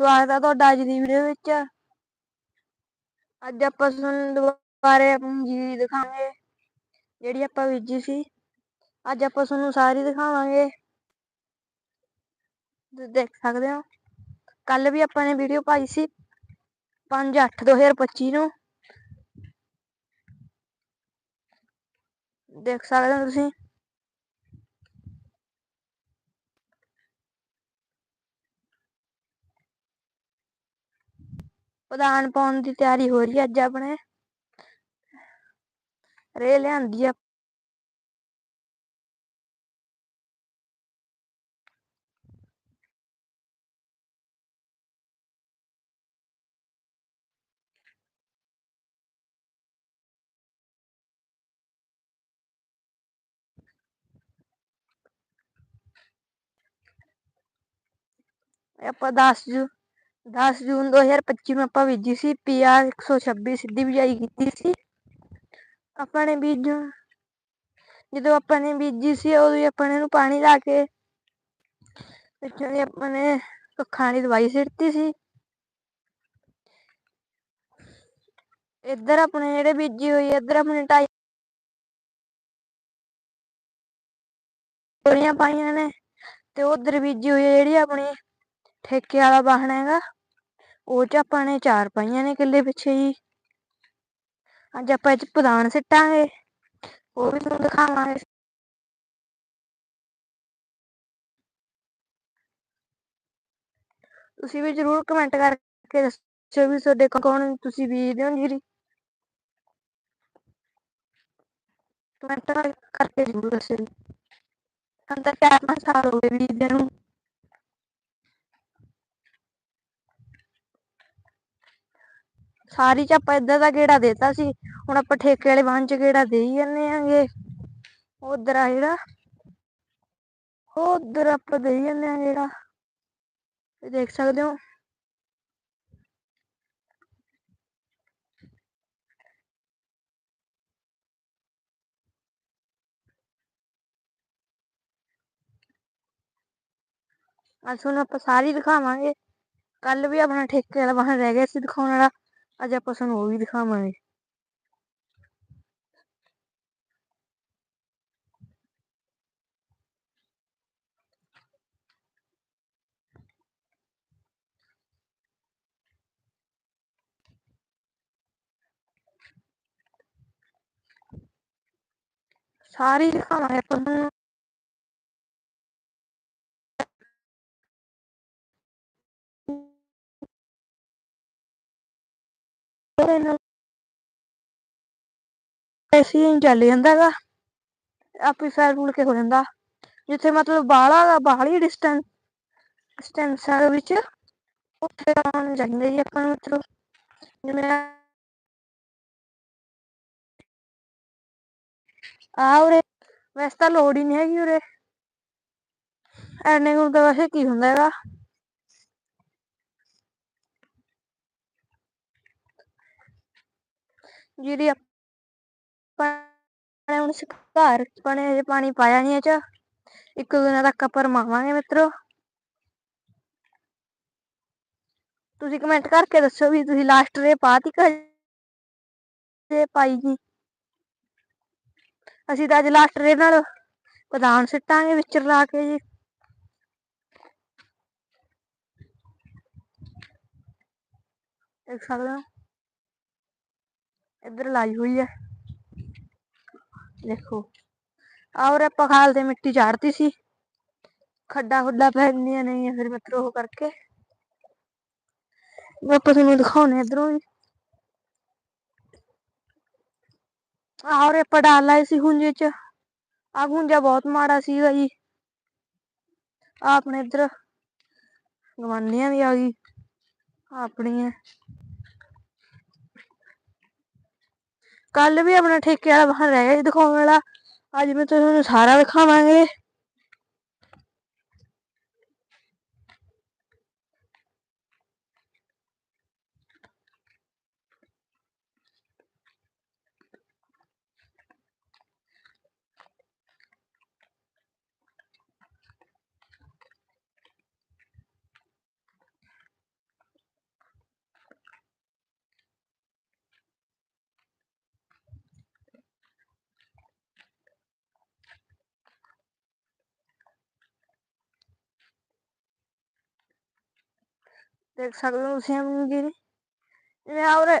ਸਵਾਗਤ ਹੈ ਤੁਹਾਡਾ ਅੱਜ ਦੀ ਵੀਡੀਓ ਵਿੱਚ। ਅੱਜ ਆਪਾਂ ਤੁਹਾਨੂੰ ਦੁਬਾਰੇ ਆਪਣੀ ਜੀਰੀ ਦਿਖਾਵਾਂਗੇ, ਜਿਹੜੀ ਆਪਾਂ ਬੀਜੀ ਸੀ। ਅੱਜ ਆਪਾਂ ਤੁਹਾਨੂੰ ਸਾਰੀ ਦਿਖਾਵਾਂਗੇ। ਤੁਸੀਂ ਦੇਖ ਸਕਦੇ ਹੋ। ਕੱਲ ਵੀ ਆਪਾਂ ਨੇ ਵੀਡੀਓ ਪਾਈ ਸੀ 5/8/2025 ਨੂੰ। ਦੇਖ ਸਕਦੇ ਹੋ ਤੁਸੀਂ। ਪਦਾਨ ਪਾਉਣ ਦੀ ਤਿਆਰੀ ਹੋ ਰਹੀ ਹੈ ਅੱਜ ਆਪਣੇ। ਰੇ ਲਿਆਂਦੀ ਆ। ਆਪਾਂ 10 ਜੂ। 10 ਜੂਨ 2025 ਨੂੰ ਆਪਾਂ ਬੀਜੀ ਸੀ ਪੀਆਰ 126 ਸਿੱਧੀ ਬਿਜਾਈ ਕੀਤੀ ਸੀ। ਆਪਾਂ ਨੇ ਬੀਜ ਜਦੋਂ ਆਪਾਂ ਨੇ ਬੀਜੀ ਸੀ, ਉਦੋਂ ਹੀ ਆਪਾਂ ਨੇ ਇਹਨੂੰ ਪਾਣੀ ਲਾ ਕੇ ਵਿੱਚੋਂ ਦੀ ਆਪਾਂ ਨੇ ਕੱਖਾਂ ਦੀ ਦਵਾਈ ਸਿੱਟਤੀ ਸੀ। ਇੱਧਰ ਆਪਣੇ ਜਿਹੜੇ ਬੀਜੀ ਹੋਈ ਇੱਧਰ ਆਪਣੇ ਢਾਈ ਗੋਲੀਆਂ ਪਾਈਆਂ ਨੇ, ਤੇ ਉਧਰ ਬੀਜੀ ਹੋਈ ਜਿਹੜੀ ਆਪਣੀ ਠੇਕੇ ਵਾਲਾ ਵਾਹਣ ਹੈਗਾ, ਉਹ ਚ ਆਪਾਂ ਨੇ ਚਾਰ ਪਾਈਆਂ ਨੇ ਕਿੱਲੇ ਪਿੱਛੇ ਜੀ। ਅੱਜ ਆਪਾਂ ਇਹ ਚ ਪ੍ਰਧਾਨ ਸਿੱਟਾਂਗੇ, ਉਹ ਵੀ ਤੁਹਾਨੂੰ ਦਿਖਾਵਾਂਗੇ। ਤੁਸੀਂ ਵੀ ਜਰੂਰ ਕਮੈਂਟ ਕਰਕੇ ਦੱਸੋ ਵੀ ਤੁਹਾਡੇ ਕੌਣ ਤੁਸੀਂ ਬੀਜਦੇ ਹੋ ਜੀਰੀ ਕਮੈਂਟ ਕਰਕੇ ਜਰੂਰ ਦੱਸੋ ਜੀ ਅੰਦਰ ਚਾਰ ਪੰਜ ਸਾਲ ਹੋ ਗਏ ਬੀਜਦੇ ਨੂੰ। ਸਾਰੀ ਚ ਆਪਾਂ ਇੱਧਰ ਦਾ ਗੇੜਾ ਦੇਤਾ ਸੀ। ਹੁਣ ਆਪਾਂ ਠੇਕੇ ਵਾਲੇ ਵਾਹਨ ਚ ਗੇੜਾ ਦੇਈ ਜਾਂਦੇ ਆਂਗੇ ਉਧਰ ਆ ਜਿਹੜਾ। ਉਧਰ ਆਪਾਂ ਦੇਈ ਜਾਂਦੇ ਆ ਜਿਹੜਾ ਇਹ ਦੇਖ ਸਕਦੇ ਹੋ। ਅੱਜ ਤੁਹਾਨੂੰ ਆਪਾਂ ਸਾਰੀ ਦਿਖਾਵਾਂਗੇ। ਕੱਲ ਵੀ ਆਪਣਾ ਠੇਕੇ ਵਾਲਾ ਵਾਹਨ ਰਹਿ ਗਿਆ ਸੀ ਦਿਖਾਉਣ ਵਾਲਾ। ਅੱਜ ਆਪਾਂ ਤੁਹਾਨੂੰ ਉਹ ਵੀ ਦਿਖਾਵਾਂਗੇ। ਸਾਰੀ ਦਿਖਾਵਾਂਗੇ ਆਪਾਂ ਤੁਹਾਨੂੰ ਐਸੀ ਚੱਲ ਜਾਂਦਾ ਆਪੇ ਫੈਲ ਫੂਲ ਕੇ ਹੋ ਜਾਂਦਾ। ਜਿੱਥੇ ਮਤਲਬ ਬਾਹਲਾ ਬਾਹਲੀ ਡਿਸਟੈਂਸ ਡਿਸਟੈਂਸ ਦੇ ਵਿੱਚ, ਉੱਥੇ ਆਉਣ ਚਾਹੀਦਾ ਜੀ ਆਪਾਂ ਨੂੰ ਮਤਲਬ, ਜਿਵੇਂ ਆ ਉਰੇ, ਵੈਸੇ ਤਾਂ ਲੋੜ ਹੀ ਨਹੀਂ ਹੈਗੀ ਉਰੇ। ਐਨੇ ਨੂੰ ਤਾਂ ਵੈਸੇ ਕੀ ਹੁੰਦਾ ਹੈਗਾ ਜਿਹੜੀ ਆਪਾਂ ਹੁਣ ਘਰ ਪਣੇ ਹਜੇ ਪਾਣੀ ਪਾਇਆ ਨਹੀਂ ਇਹ ਚ ਇੱਕ ਦਿਨ ਤੱਕ ਆਪਾਂ ਰਮਾਵਾਂਗੇ ਮਿੱਤਰੋ ਤੁਸੀਂ ਕਮੈਂਟ ਕਰਕੇ ਦੱਸੋ ਵੀ ਤੁਸੀਂ ਲਾਸਟ ਰੇ ਪਾਤੀ ਕਿ ਪਾਈ ਜੀ ਅਸੀਂ ਤਾਂ ਅੱਜ ਲਾਸਟ ਰੇ ਨਾਲ ਪ੍ਰਧਾਨ ਸਿੱਟਾਂਗੇ ਵਿੱਚ ਰਲਾ ਕੇ ਜੀ ਦੇਖ ਸਕਦੇ ਹੋ ਇੱਧਰ ਲਾਈ ਹੋਈ ਹੈ। ਦੇਖੋ। ਔਰ ਆਪਾਂ ਖਾਲ ਤੇ ਮਿੱਟੀ ਝਾੜਤੀ ਸੀ। ਖੱਡਾ ਖੁੱਡਾ ਪੈਂਦੀਆਂ ਨਹੀਂ ਫਿਰ ਮਿੱਤਰੋ ਉਹ ਕਰਕੇ। ਆਪਾਂ ਤੁਹਾਨੂੰ ਦਿਖਾਉਣੇ ਇਧਰੋਂ ਵੀ। ਔਰ ਆਪਾਂ ਡਾਲ ਲਾਏ ਸੀ ਹੁੰਜੇ ਚ। ਆ ਹੁੰਜਾ ਬਹੁਤ ਮਾੜਾ ਸੀਗਾ ਜੀ। ਆਪਣੇ ਇਧਰ ਗਵਾਨੀਆਂ ਵੀ ਆ ਗਈ। ਆਪਣੀਆਂ। ਕੱਲ ਵੀ ਆਪਣਾ ਠੇਕੇ ਵਾਲਾ ਵਾਹਨ ਰਹਿ ਗਿਆ ਸੀ ਦਿਖਾਉਣ ਵਾਲਾ। ਅੱਜ ਮੈਂ ਤੁਹਾਨੂੰ ਸਾਰਾ ਦਿਖਾਵਾਂਗੇ। ਦੇਖ ਸਕਦੇ ਹੋ ਤੁਸੀਂ ਆਪਣੀ ਜੀਰੀ ਜਿਵੇਂ ਆ ਉਰੇ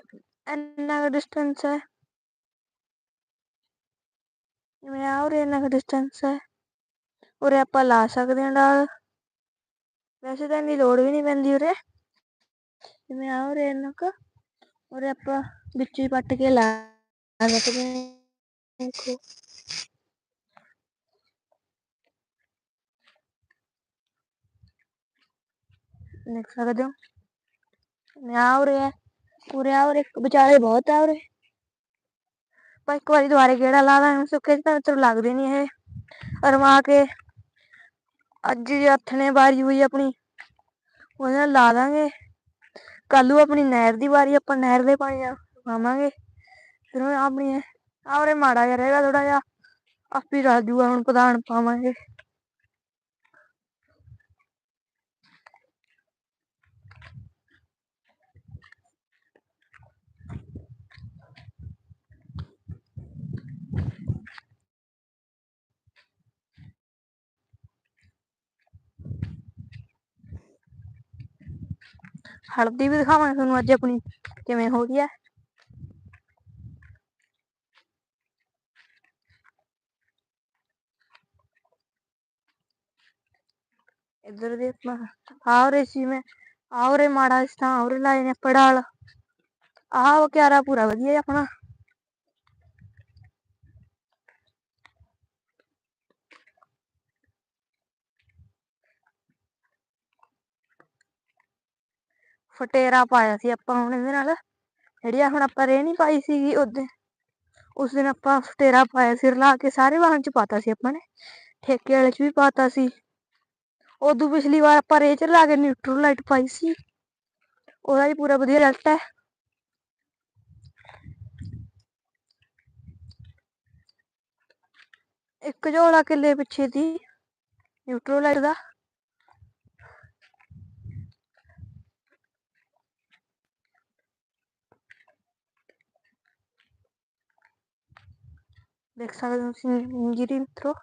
ਇੰਨਾ ਕੁ ਡਿਸਟੈਂਸ ਹੈ ਜਿਵੇਂ ਆ ਉਰੇ ਇੰਨਾ ਕੁ ਡਿਸਟੈਂਸ ਹੈ ਉਰੇ ਆਪਾਂ ਲਾ ਸਕਦੇ ਹਾਂ ਡਾਲ ਵੈਸੇ ਤਾਂ ਇੰਨੀ ਲੋੜ ਵੀ ਨਹੀਂ ਪੈਂਦੀ ਉਰੇ ਜਿਵੇਂ ਆ ਉਰੇ ਇੰਨਾ ਕੁ ਉਰੇ ਆਪਾਂ ਵਿੱਚ ਹੀ ਪੱਟ ਕੇ ਲਾ ਸਕਦੇ ਹਾਂ ਦੇਖੋ ਦੇਖ ਸਕਦੇ ਹੋ ਜਿਵੇਂ ਵਿਚਾਲੇ ਬਹੁਤ ਆ ਉਰੇ। ਆਪਾਂ ਇੱਕ ਵਾਰੀ ਦੁਬਾਰੇ ਗੇੜਾ ਲਾ ਦਾਂਗੇ ਸੁੱਕੇ ਚ ਤਾਂ ਚਲੋ ਲੱਗਦੇ ਨਹੀਂ ਇਹ। ਰਮਾ ਕੇ ਅੱਜ ਜੇ ਹੱਥ ਨੇ ਵਾਰੀ ਹੋਈ ਆਪਣੀ, ਉਹਦੇ ਨਾਲ ਲਾ ਦਾਂਗੇ। ਕੱਲੂ ਆਪਣੀ ਨਹਿਰ ਦੀ ਵਾਰੀ, ਆਪਾਂ ਨਹਿਰ ਦੇ ਪਾਣੀ ਨਾਲ ਪਾਵਾਂਗੇ ਫਿਰ ਉਹ ਆਪਣੀ ਆਵਰੇ ਮਾੜਾ ਜਿਹਾ ਰਹੇਗਾ ਥੋੜਾ ਜਿਹਾ, ਆਪੀ ਰਲ ਜੂਗਾ, ਹੁਣ ਪ੍ਰਧਾਨ ਪਾਵਾਂਗੇ। ਹਲਦੀ ਵੀ ਦਿਖਾਵਾਂਗੇ ਤੁਹਾਨੂੰ ਅੱਜ ਆਪਣੀ, ਕਿਵੇਂ ਹੋ ਰਹੀ ਹੈ। ਇੱਧਰ ਦੇ ਆਪਣਾ ਆਵਰੇ ਸੀ ਮੈਂ ਆਵਰੇ ਮਾੜਾ ਇਸ ਤਾਂ ਆਵਰੇ ਲਾਏ ਨੇ ਪੜਾਲ। ਆਹ ਕਿਆਰਾ ਪੂਰਾ ਵਧੀਆ ਆਪਣਾ। ਫਟੇਰਾ ਪਾਇਆ ਸੀ ਆਪਾਂ ਹੁਣ ਇਹਦੇ ਨਾਲ। ਜਿਹੜੀ ਹੁਣ ਆਪਾਂ ਰੇ ਨਹੀਂ ਪਾਈ ਸੀਗੀ ਉਹਦੇ, ਉਸ ਦਿਨ ਆਪਾਂ ਫਟੇਰਾ ਪਾਇਆ ਸਿਰ ਲਾ ਕੇ ਸਾਰੇ ਵਾਹਨ ਚ ਪਾਤਾ ਸੀ ਆਪਾਂ ਨੇ। ਠੇਕੇ ਵਾਲੇ ਚ ਵੀ ਪਾਤਾ ਸੀ। ਉਦੋਂ ਪਿਛਲੀ ਵਾਰ ਆਪਾਂ ਰੇ ਚ ਲਾ ਕੇ ਨਿਊਟਰਲਾਈਟ ਪਾਈ ਸੀ। ਉਹਦਾ ਵੀ ਪੂਰਾ ਵਧੀਆ ਰਿਜ਼ਲਟ ਹੈ। ਇੱਕ ਝੋਲਾ ਕਿੱਲੇ ਪਿੱਛੇ ਦੀ ਨਿਊਟਰਲਾਈਟ ਦਾ। ਦੇਖ ਸਕਦੇ ਹੋ ਤੁਸੀਂ ਜੀਰੀ ਮਿੱਤਰੋ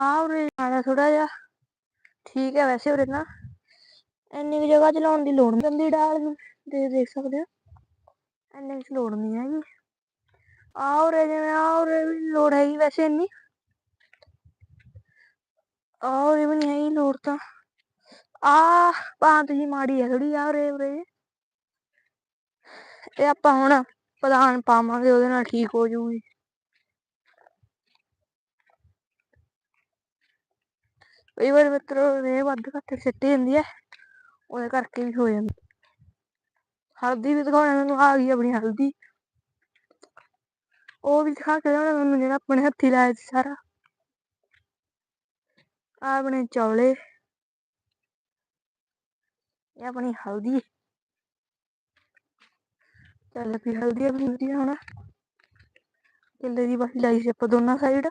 ਆ ਉਰੇ ਆਇਆ ਥੋੜਾ ਜਿਹਾ ਠੀਕ ਹੈ ਵੈਸੇ ਉਰੇ ਨਾ ਇੰਨੀ ਕੁ ਜਗ੍ਹਾ ਚਲਾਉਣ ਦੀ ਲੋੜ ਨਹੀਂ ਪੈਂਦੀ ਡਾਲ ਨੂੰ ਦੇ ਦੇਖ ਸਕਦੇ ਹੋ ਇੰਨੀ ਕੁ ਲੋੜ ਨਹੀਂ ਹੈਗੀ ਆ ਉਰੇ ਜਿਵੇਂ ਆ ਉਰੇ ਵੀ ਲੋੜ ਹੈਗੀ ਵੈਸੇ ਇੰਨੀ ਆ ਉਰੇ ਵੀ ਨਹੀਂ ਹੈਗੀ ਲੋੜ ਤਾਂ ਆ ਬਾਂਤ ਜੀ ਮਾੜੀ ਹੈ ਥੋੜੀ ਆ ਉਰੇ ਉਰੇ। ਇਹ ਆਪਾਂ ਹੁਣ ਪ੍ਰਧਾਨ ਪਾਵਾਂਗੇ, ਉਹਦੇ ਨਾਲ ਠੀਕ ਹੋ ਜੂਗੀ। ਕਈ ਵਾਰ ਮਿੱਤਰੋ ਰੇ ਵੱਧ ਘੱਟ ਸਿੱਟੀ ਜਾਂਦੀ ਹੈ, ਉਹਦੇ ਕਰਕੇ ਵੀ ਹੋ ਜਾਂਦਾ। ਹਲਦੀ ਵੀ ਦਿਖਾਉਣਾ ਮੈਨੂੰ, ਆ ਗਈ ਆਪਣੀ ਹਲਦੀ। ਉਹ ਵੀ ਦਿਖਾ ਕੇ ਦੇਣਾ ਮੈਨੂੰ ਜਿਹੜਾ ਆਪਣੇ ਹੱਥੀ ਲਾਇਆ ਸੀ ਸਾਰਾ। ਆਪਣੇ ਚੌਲੇ। ਇਹ ਆਪਣੀ ਹਲਦੀ ਚੱਲ ਪਈ ਹਲਦੀ ਆਪਣੀ ਵਧੀਆ ਹੁਣ ਕਿੱਲੇ ਦੀ ਬਾਹੀ ਲਾਈ ਸੀ ਆਪਾਂ ਦੋਨਾਂ ਸਾਈਡ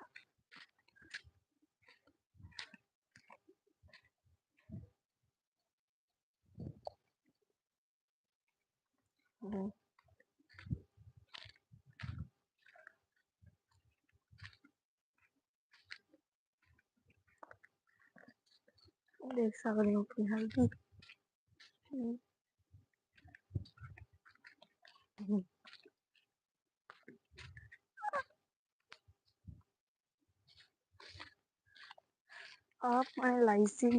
ਦੇਖ ਸਕਦੇ ਹੋ ਆਪਣੀ ਹਲਦੀ ਹਮ। ਹਮ। ਆ ਲਾਈ ਸੀ।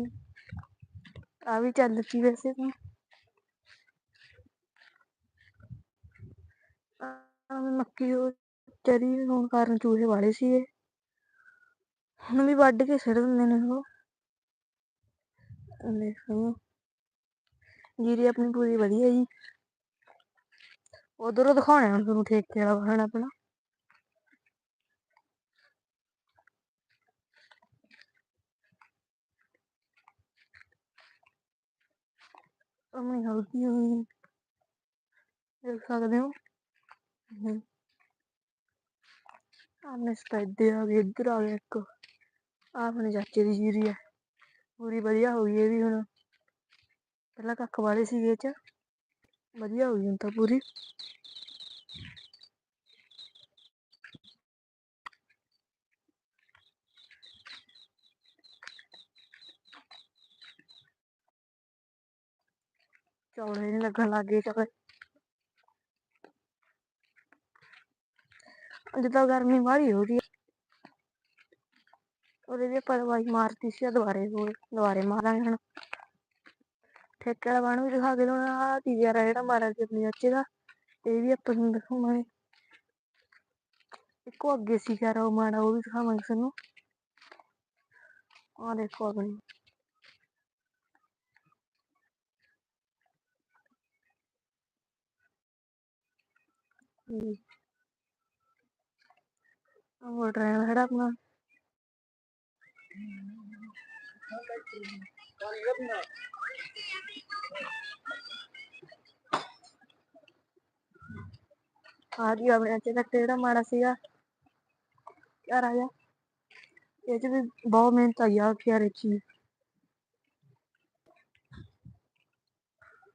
ਆ ਵੀ ਚੱਲ ਪਈ ਵੈਸੇ ਤਾਂ ਆਹ ਮੱਕੀ ਉਹ ਚਰੀ ਹੋਣ ਕਾਰਨ ਚੂਹੇ ਵਾਲੇ ਸੀਗੇ। ਹੁਣ ਵੀ ਵੱਢ ਕੇ ਸਿਰ ਦਿੰਦੇ ਨੇ ਉਹ। ਦੇਖੋ। ਜੀਰੀ ਆਪਣੀ ਪੂਰੀ ਵਧੀਆ ਜੀ। ਉਧਰੋਂ ਦਿਖਾਉਣਾ ਹੁਣ ਤੁਹਾਨੂੰ ਠੇਕੇ ਵਾਲਾ ਵਾਹਣ ਆਪਣਾ। ਆਪਣੀ ਹਲਦੀ ਹੋਈ ਦੇਖ ਸਕਦੇ ਹੋ। ਆਪਣੇ ਸਪੈਦੇ ਆ ਗਏ ਇੱਧਰ ਆ ਗਏ ਇੱਕ। ਆਪਣੇ ਚਾਚੇ ਦੀ ਜੀਰੀ ਹੈ ਪੂਰੀ ਵਧੀਆ ਹੋ ਗਈ ਇਹ ਵੀ ਹੁਣ। ਪਹਿਲਾਂ ਕੱਖ ਵਾਲੇ ਸੀਗੇ ਚ। ਵਧੀਆ ਹੋ ਗਈ ਹੁਣ ਤਾਂ ਪੂਰੀ। ਚੌੜੇ ਨਹੀਂ ਲੱਗਣ ਲੱਗੇ ਚੌੜੇ ਜਦੋਂ ਗਰਮੀ ਵਾਲੀ ਹੋ ਰਹੀ ਉਹਦੇ ਵੀ ਪਰਵਾਹੀ ਮਾਰਤੀ ਸੀ ਦੁਬਾਰੇ ਹੋਰ ਦੁਬਾਰੇ ਮਾਰਾਂਗੇ ਹੁਣ। ਠੇਕੇ ਵਾਲਾ ਬਾਣ ਵੀ ਦਿਖਾ ਕੇ ਲਿਆਉਣਾ ਆਹ ਤੀਜਾ ਯਾਰ ਜਿਹੜਾ ਮਾਰਿਆ ਸੀ ਆਪਣੀ ਚਾਚੇ ਦਾ, ਇਹ ਵੀ ਆਪਾਂ ਨੂੰ ਦਿਖਾਵਾਂਗੇ। ਇੱਕੋ ਅੱਗੇ ਸੀ ਯਾਰ ਉਹ ਮਾੜਾ, ਉਹ ਵੀ ਦਿਖਾਵਾਂਗੇ ਤੁਹਾਨੂੰ। ਆਹ ਦੇਖੋ ਆਪਣੀ। ਉਹ ਡਰਾਈਵਰ ਖੜਾ ਆਪਣਾ। ਆ ਜੀ ਆਪਣੇ ਚਾਚੇ ਦਾ ਜਿਹੜਾ ਮਾੜਾ ਸੀਗਾ। ਕਿਆ ਰਾਜਾ ਇਹ ਚ ਵੀ ਬਹੁਤ ਮਿਹਨਤ ਆਈ ਆ ਖਿਆਰੇ ਚ ਵੀ।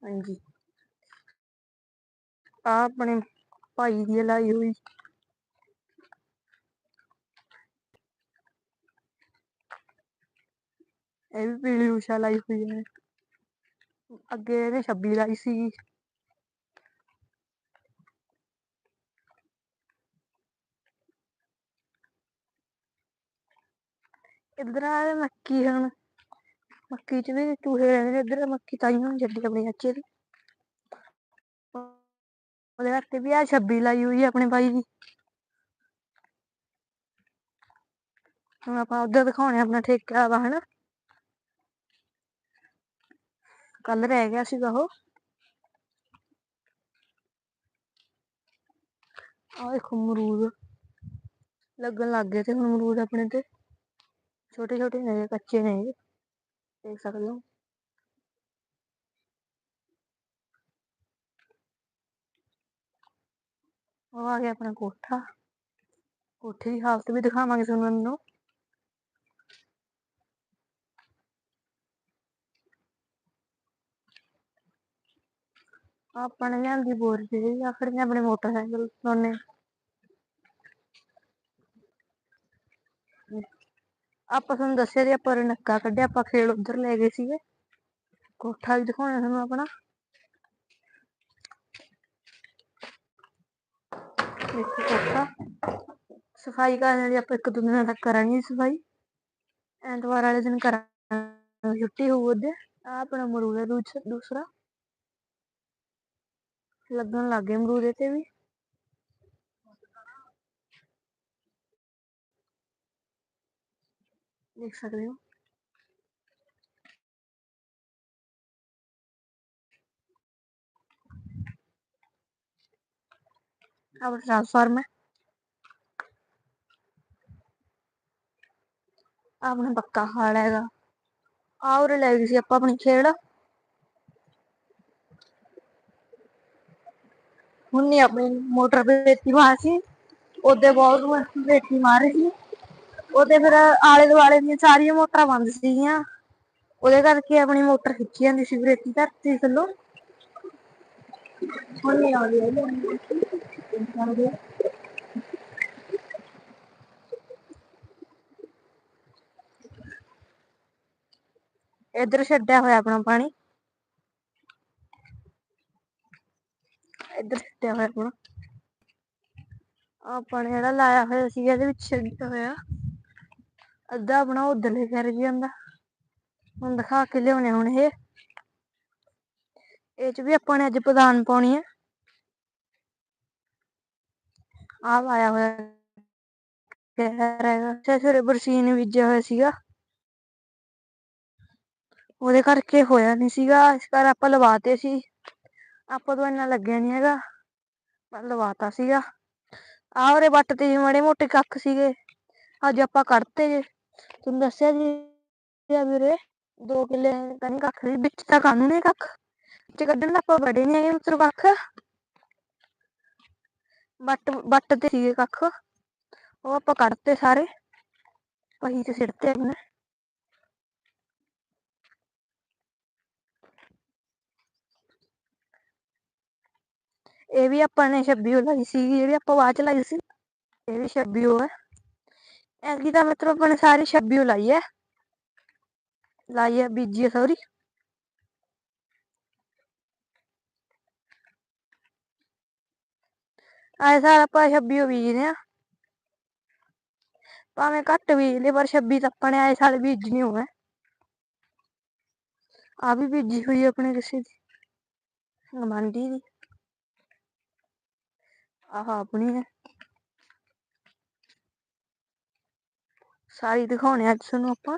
ਹਾਂਜੀ। ਆ ਆਪਣੇ ਭਾਈ ਦੀ ਲਾਈ ਹੋਈ। ਇਹ ਵੀ ਪੀਲੀ ਉਸ਼ਾ ਲਾਈ ਹੋਈ ਹੈ। ਅੱਗੇ ਇਹਨੇ 26 ਲਾਈ ਸੀ। ਇੱਧਰ ਆ ਮੱਕੀ ਹੁਣ ਮੱਕੀ ਚ ਵੀ ਚੂਹੇ ਰਹਿੰਦੇ ਨੇ। ਇੱਧਰ ਮੱਕੀ ਤਾਈ ਹੁਣ ਜੱਡੀ ਆਪਣੇ ਚਾਚੇ ਦੀ ਉਹਦੇ ਵਾਸਤੇ ਵੀ ਆ 26 ਲਾਈ ਹੋਈ ਹੈ ਆਪਣੇ ਬਾਈ ਦੀ। ਹੁਣ ਆਪਾਂ ਉਧਰ ਦਿਖਾਉਣੇ ਆ ਆਪਣਾ ਠੇਕਾ ਵਾ, ਹਨਾ। ਕੱਲ ਰਹਿ ਗਿਆ ਸੀਗਾ ਉਹ। ਆਹ ਦੇਖੋ ਅਮਰੂਦ ਲੱਗਣ ਲੱਗ ਗਏ ਤੇ ਹੁਣ ਅਮਰੂਦ ਆਪਣੇ ਤੇ ਛੋਟੇ ਛੋਟੇ ਨੇ, ਕੱਚੇ ਨੇ ਦੇਖ ਸਕਦੇ ਹੋ। ਉਹ ਆ ਗਿਆ ਆਪਣਾ ਕੋਠਾ। ਕੋਠੇ ਦੀ ਹਾਲਤ ਵੀ ਦਿਖਾਵਾਂਗੇ ਤੁਹਾਨੂੰ ਨੂੰ ਆਪਾਂ ਨੇ ਲਿਆਂਦੀ ਬੋਰ ਜਿਹੜੀ ਆਖੜੀਆਂ ਆਪਣੇ ਮੋਟਰਸਾਈਕਲ ਦੋਨੇ। ਆਪਾਂ ਤੁਹਾਨੂੰ ਦੱਸਿਆ ਜੀ ਆਪਾਂ ਨੱਕਾ ਕੱਢਿਆ, ਆਪਾਂ ਖੇਲ ਉਧਰ ਲੈ ਗਏ ਸੀਗੇ। ਕੋਠਾ ਵੀ ਦਿਖਾਉਣਾ ਤੁਹਾਨੂੰ ਆਪਣਾ। ਦੇਖੋ ਕੋਠਾ। ਸਫ਼ਾਈ ਕਰਨ ਵਾਲੀ ਆਪਾਂ ਇੱਕ ਦੋ ਦਿਨਾਂ ਤੱਕ ਕਰਾਂਗੇ ਸਫ਼ਾਈ। ਐਤਵਾਰ ਵਾਲੇ ਦਿਨ ਕਰਾਂਗੇ, ਛੁੱਟੀ ਹੋਊ ਉਹਦੇ। ਆ ਆਪਣਾ ਅਮਰੂਦ ਹੈ ਦੂਸਰਾ। ਲੱਗਣ ਲੱਗ ਗਏ ਅਮਰੂਦ ਤੇ ਵੀ। ਦੇਖ ਸਕਦੇ ਹੋ। ਆਪਣਾ ਟ੍ਰਾਂਸਫਾਰਮ ਹੈ। ਆਪਣਾ ਪੱਕਾ ਹਾਲ ਹੈਗਾ। ਆ ਉਰੇ ਲੈ ਗਈ ਸੀ ਆਪਾਂ ਆਪਣੀ ਖੇਡ। ਹੁਣ ਨੀ ਆਪਣੀ ਮੋਟਰ ਤੇ ਰੇਤੀ ਮਾਰ ਸੀ ਉਹਦੇ ਬਹੁਤ ਨੂੰ ਰੇਤੀ ਮਾਰ। ਰਹੀ ਸੀ ਉਹਦੇ ਫਿਰ ਆਲੇ ਦੁਆਲੇ ਦੀਆਂ ਸਾਰੀਆਂ ਮੋਟਰਾਂ ਬੰਦ ਸੀਗੀਆਂ। ਉਹਦੇ ਕਰਕੇ ਆਪਣੀ ਮੋਟਰ ਖਿੱਚੀ ਜਾਂਦੀ ਸੀ, ਰੇਤੀ ਧਰਤੀ ਥੱਲੋਂ। ਹੁਣ ਨਹੀਂ ਆਉਂਦੀ ਹੈਗੀ ਇੱਧਰ ਛੱਡਿਆ ਹੋਇਆ ਆਪਣਾ ਪਾਣੀ। ਇੱਧਰ ਛੱਡਿਆ ਹੋਇਆ ਆਪਣਾ ਆਪਾਂ ਨੇ ਜਿਹੜਾ ਲਾਇਆ ਹੋਇਆ ਸੀ, ਇਹਦੇ ਵਿੱਚ ਛੱਡਿਆ ਹੋਇਆ। ਅੱਧਾ ਆਪਣਾ ਉਧਰਲੇ ਕਰ ਜਾਂਦਾ ਹੁਣ ਦਿਖਾ ਕੇ ਲਿਆਉਣੇ ਹੁਣ ਇਹ। ਇਹ ਚ ਵੀ ਆਪਾਂ ਨੇ ਅੱਜ ਪ੍ਰਧਾਨ ਪਾਉਣੀ ਹੈ ਆ ਆਇਆ ਹੋਇਆ ਕਹਿ ਰਿਹਾ ਤੇ ਫਿਰ ਬਰਸੀਨ ਬੀਜਿਆ ਹੋਇਆ ਸੀਗਾ। ਉਹਦੇ ਕਰਕੇ ਹੋਇਆ ਨਹੀਂ ਸੀਗਾ। ਇਸ ਕਰ ਆਪਾਂ ਲਵਾਤੇ ਸੀ। ਆਪਾਂ ਤੋਂ ਇੰਨਾ ਲੱਗਿਆ ਨਹੀਂ ਹੈਗਾ। ਪਰ ਲਵਾਤਾ ਸੀਗਾ। ਆਹ ਉਹਦੇ ਵੱਟ ਤੇ ਜੀ ਮਾੜੇ ਮੋਟੇ ਕੱਖ ਸੀਗੇ। ਅੱਜ ਆਪਾਂ ਕੱਢਤੇ ਜੇ। ਤੁਹਾਨੂੰ ਦੱਸਿਆ ਜੀ ਆ ਵੀਰੇ ਦੋ ਕਿੱਲੇ ਕਣੀ ਕੱਖ ਦੇ ਵਿੱਚ ਤਾਂ ਕਾਨੂੰ ਨੇ ਕੱਖ। ਚ ਕੱਢਣ ਦਾ ਆਪਾਂ ਬੜੇ ਨਹੀਂ ਹੈਗੇ ਮਤਲਬ ਕੱਖ। ਵੱਟ ਵੱਟ ਤੇ ਸੀਗੇ ਕੱਖ। ਉਹ ਆਪਾਂ ਕੱਢਤੇ ਸਾਰੇ। ਪਹੀ ਤੇ ਸਿੱਟਤੇ ਆਪਣੇ। ਇਹ ਵੀ ਆਪਾਂ ਨੇ 26 ਲਾਈ ਸੀ ਜਿਹੜੀ ਆਪਾਂ ਬਾਅਦ ਚ ਲਾਈ ਸੀ। ਇਹ ਵੀ 26 ਹੈ। ਐਤਕੀ ਤਾਂ ਮਿੱਤਰੋ ਆਪਾਂ ਨੇ ਸਾਰੀ 26 ਲਾਈ ਹੈ। ਲਾਈ ਹੈ ਬੀਜੀ ਹੈ ਸੌਰੀ। ਆਏ ਸਾਰ ਆਪਾਂ 26 ਬੀਜਦੇ ਆ ਭਾਵੇਂ ਘੱਟ ਬੀਜ ਲਈ ਪਰ 26 ਤਾਂ ਆਪਾਂ ਨੇ ਆਏ ਸਾਲ ਬੀਜਣੀ ਹੋਵੇ। ਆ ਵੀ ਬੀਜੀ ਹੋਈ ਆਪਣੇ ਕਿਸੇ ਦੀ। ਗਮਾਂਡੀ ਦੀ ਆਹ ਆਪਣੀ ਹੈ। ਸਾਰੀ ਦਿਖਾਉਣੇ ਅੱਜ ਤੁਹਾਨੂੰ ਆਪਾਂ।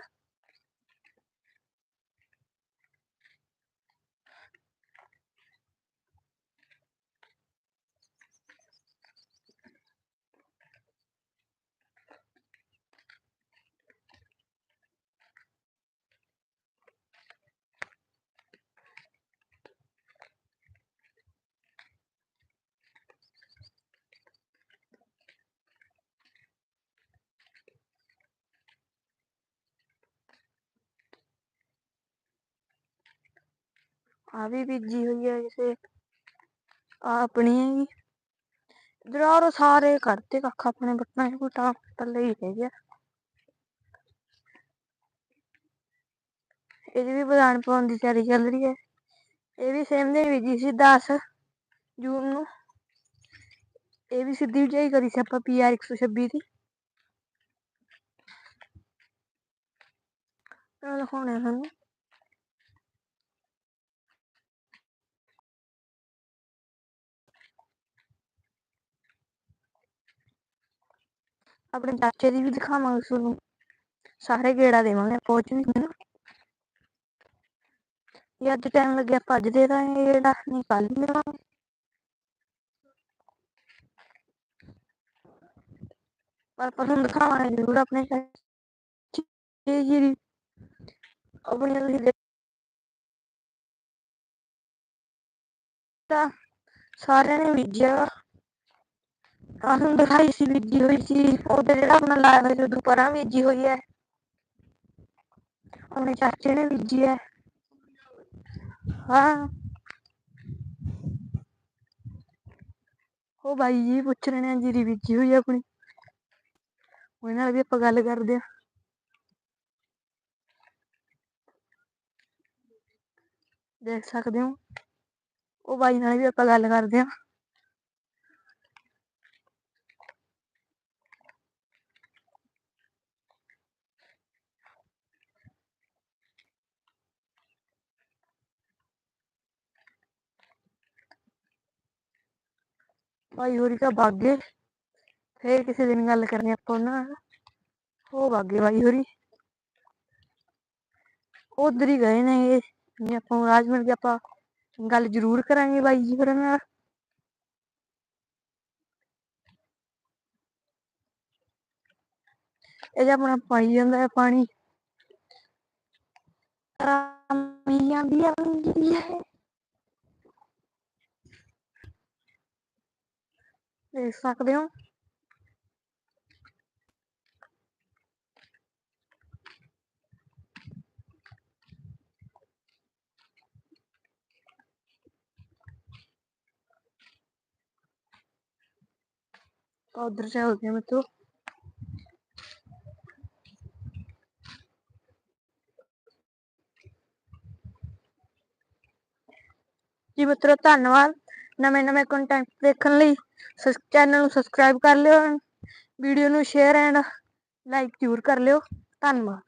ਆ ਵੀ ਬੀਜੀ ਹੋਈ ਹੈ ਕਿਸੇ ਆ ਆਪਣੀ ਹੈਗੀ ਇਧਰ ਔਰ ਸਾਰੇ ਕਰਤੇ ਕੱਖ ਆਪਣੇ ਬੱਟਾਂ ਕੋਈ ਤਾਂ ਪੱਲੇ ਹੀ ਰਹਿ ਗਿਆ ਇਹਦੀ ਵੀ ਬਦਾਨ ਪਾਉਣ ਦੀ ਤਿਆਰੀ ਚੱਲ ਰਹੀ ਹੈ। ਇਹ ਵੀ ਸੇਮ ਦੇ ਬੀਜੀ ਸੀ 10 ਜੂਨ ਨੂੰ। ਇਹ ਵੀ ਸਿੱਧੀ ਉਚਾਈ ਕਰੀ ਸੀ ਆਪਾਂ ਪੀਆਰ 126 ਦੀ। ਇਹ ਦਿਖਾਉਣੇ ਆ ਆਪਣੇ ਚਾਚੇ ਦੀ ਵੀ ਦਿਖਾਵਾਂਗੇ ਤੁਹਾਨੂੰ। ਸਾਰੇ ਗੇੜਾ ਦੇਵਾਂਗੇ, ਪਹੁੰਚ ਨਹੀਂ ਨਾ। ਜੇ ਅੱਜ ਟਾਈਮ ਲੱਗਿਆ ਭੱਜ ਦੇ ਦਾਂਗੇ ਗੇੜਾ, ਨਹੀਂ ਕੱਲ ਨੂੰ ਪਰ ਆਪਾਂ ਤੁਹਾਨੂੰ ਦਿਖਾਵਾਂਗੇ ਜ਼ਰੂਰ ਆਪਣੇ ਚਾਚੇ ਜੀ ਦੀ। ਤੁਸੀਂ ਤਾਂ ਸਾਰਿਆਂ ਨੇ ਬੀਜਿਆ ਕਾਹਨੂੰ ਦਿਖਾਈ ਸੀ ਬੀਜੀ ਹੋਈ ਸੀ ਉਹਦੇ ਜਿਹੜਾ ਆਪਣਾ ਲਾਇਆ ਹੋਇਆ ਜਦੋਂ ਪਰਾਂ ਬੀਜੀ ਹੋਈ ਹੈ ਆਪਣੇ ਚਾਚੇ ਨੇ ਬੀਜੀ ਹੈ ਹਾਂ ਉਹ ਬਾਈ ਜੀ ਪੁੱਛ ਰਹੇ ਨੇ ਜੀਰੀ ਬੀਜੀ ਹੋਈ ਹੈ ਆਪਣੀ ਉਹਦੇ ਨਾਲ ਵੀ ਆਪਾਂ ਗੱਲ ਕਰਦੇ ਆ ਦੇਖ ਸਕਦੇ ਹੋ ਉਹ ਬਾਈ ਨਾਲ ਵੀ ਆਪਾਂ ਗੱਲ ਕਰਦੇ ਆ ਭਾਈ ਹੋਰੀ ਤਾਂ ਬਾਗੇ ਫੇਰ ਕਿਸੇ ਦਿਨ ਗੱਲ ਕਰਨੀ ਆਪਾਂ ਉਹਨਾਂ ਨਾਲ। ਉਹ ਬਾਗੇ ਬਾਈ ਹੋਰੀ। ਉਧਰ ਹੀ ਗਏ ਨੇ ਇਹ। ਜੇ ਆਪਾਂ ਰਾਜ ਕੇ ਆਪਾਂ ਗੱਲ ਜ਼ਰੂਰ ਕਰਾਂਗੇ ਬਾਈ ਜੀ ਹੋਰਾਂ ਨਾਲ। ਇਹ ਜਿਹਾ ਆਪਣਾ ਪਾਈ ਜਾਂਦਾ ਹੈ ਪਾਣੀ। ਰਾਮੀ ਜਾਂਦੀ ਆ ਹੈ ਦੇਖ ਸਕਦੇ ਹੋ। ਤਾਂ ਉਧਰ ਚੱਲਦੇ ਹਾਂ ਮਿੱਤਰੋ ਜੀ ਮਿੱਤਰੋ ਧੰਨਵਾਦ। ਨਵੇਂ ਨਵੇਂ ਕੰਟੈਂਟ ਦੇਖਣ ਲਈ ਚੈਨਲ ਨੂੰ ਸਬਸਕ੍ਰਾਈਬ ਕਰ ਲਿਓ ਵੀਡੀਓ ਨੂੰ ਸ਼ੇਅਰ ਐਂਡ ਲਾਈਕ ਜ਼ਰੂਰ ਕਰ ਲਿਓ। ਧੰਨਵਾਦ।